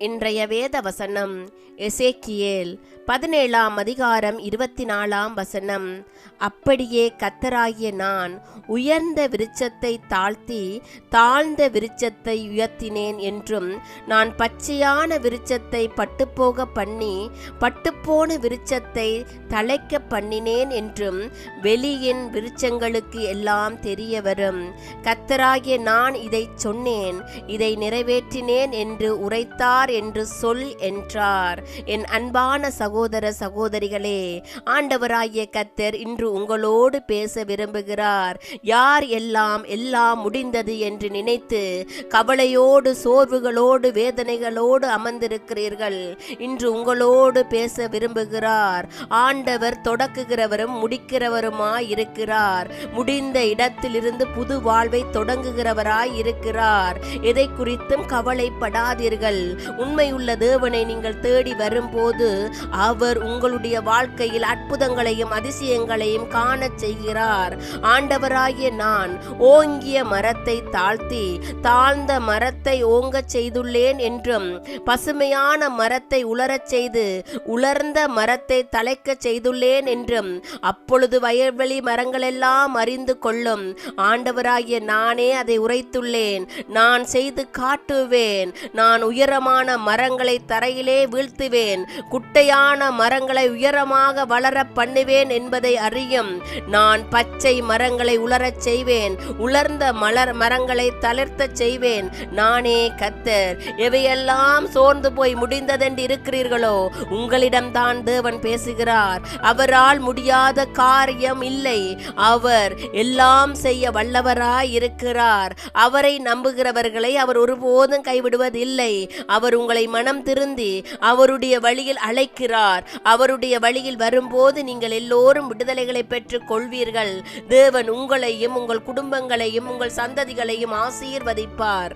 இன்றைய வேத வசனம் எசேக்கியேல் பதினேழாம் அதிகாரம் இருபத்தி நாலாம் வசனம். அப்படியே கத்தராகிய நான் உயர்ந்த விருட்சத்தை தாழ்த்தி தாழ்ந்த விருட்சத்தை உயர்த்தினேன் என்றும் நான் பச்சையான விருட்சத்தை பட்டுப்போக பண்ணி பட்டுப்போன விருட்சத்தை தலைக்க பண்ணினேன் என்றும் வெளியின் விருட்சங்களுக்கு எல்லாம் தெரிய வரும் கத்தராகிய நான் இதை சொன்னேன் இதை நிறைவேற்றினேன் என்று உரைத்தார் என்று சொல் என்றார். என் அன்பான சகோதர சகோதரிகளே ஆண்டவராகிய கத்தர் இன்று உங்களோடு பேச விரும்புகிறார். யார் எல்லாம் எல்லாம் முடிந்தது என்று நினைத்து கவலையோடு சோர்வுகளோடு வேதனைகளோடு அமர்ந்திருக்கிறீர்கள் இன்று உங்களோடு பேச விரும்புகிறார். ஆண்டவர் தொடக்குகிறவரும் முடிக்கிறவருமாய் இருக்கிறார் முடிந்த இடத்திலிருந்து புது வாழ்வை தொடங்குகிறவராய் இருக்கிறார் எதை குறித்தும் கவலைப்படாதீர்கள். உண்மையுள்ள தேவனை நீங்கள் தேடி வரும்போது அவர் உங்களுடைய வாழ்க்கையில் அற்புதங்களையும் அதிசயங்களையும் காணச் செய்கிறார். ஆண்டவராகிய நான் ஓங்கிய மரத்தை தாழ்த்தி தாழ்ந்த மரத்தை ஓங்கச் செய்துள்ளேன் என்றும் பசுமையான மரத்தை உலரச் செய்து உலர்ந்த மரத்தை தலைக்கச் செய்துள்ளேன் என்றும் அப்பொழுது வயல்வெளி மரங்களெல்லாம் அறிந்து கொள்ளும் ஆண்டவராகிய நானே அதை உரைத்துள்ளேன். நான் செய்து காட்டுவேன். நான் உயரமான மரங்களை தரையிலே வீழ்த்துவேன். குட்டையான மரங்களை உயரமாக வளர பண்ணுவேன் என்பதை அறியும். நான் பச்சை மரங்களை உலரச் செய்வேன். உலர்ந்த மலர் மரங்களை தளர்த்தச் செய்வேன். நானே கத்தர். எவையெல்லாம் சோர்ந்து போய் முடிந்ததென்று இருக்கிறீர்களோ உங்களிடம்தான் தேவன் பேசுகிறார். அவரால் முடியாத காரியம் இல்லை. அவர் எல்லாம் செய்ய வல்லவராய் இருக்கிறார். அவரை நம்புகிறவர்களை அவர் ஒருபோதும் கைவிடுவதில்லை. அவர் உங்களை மனம் திருந்தி அவருடைய வழியில் அழைக்கிறார். அவருடைய வழியில் வரும்போது நீங்கள் எல்லோரும் விடுதலைகளை பெற்றுக் கொள்வீர்கள். தேவன் உங்களையும் உங்கள் குடும்பங்களையும் உங்கள் சந்ததிகளையும் ஆசீர்வதிப்பார்.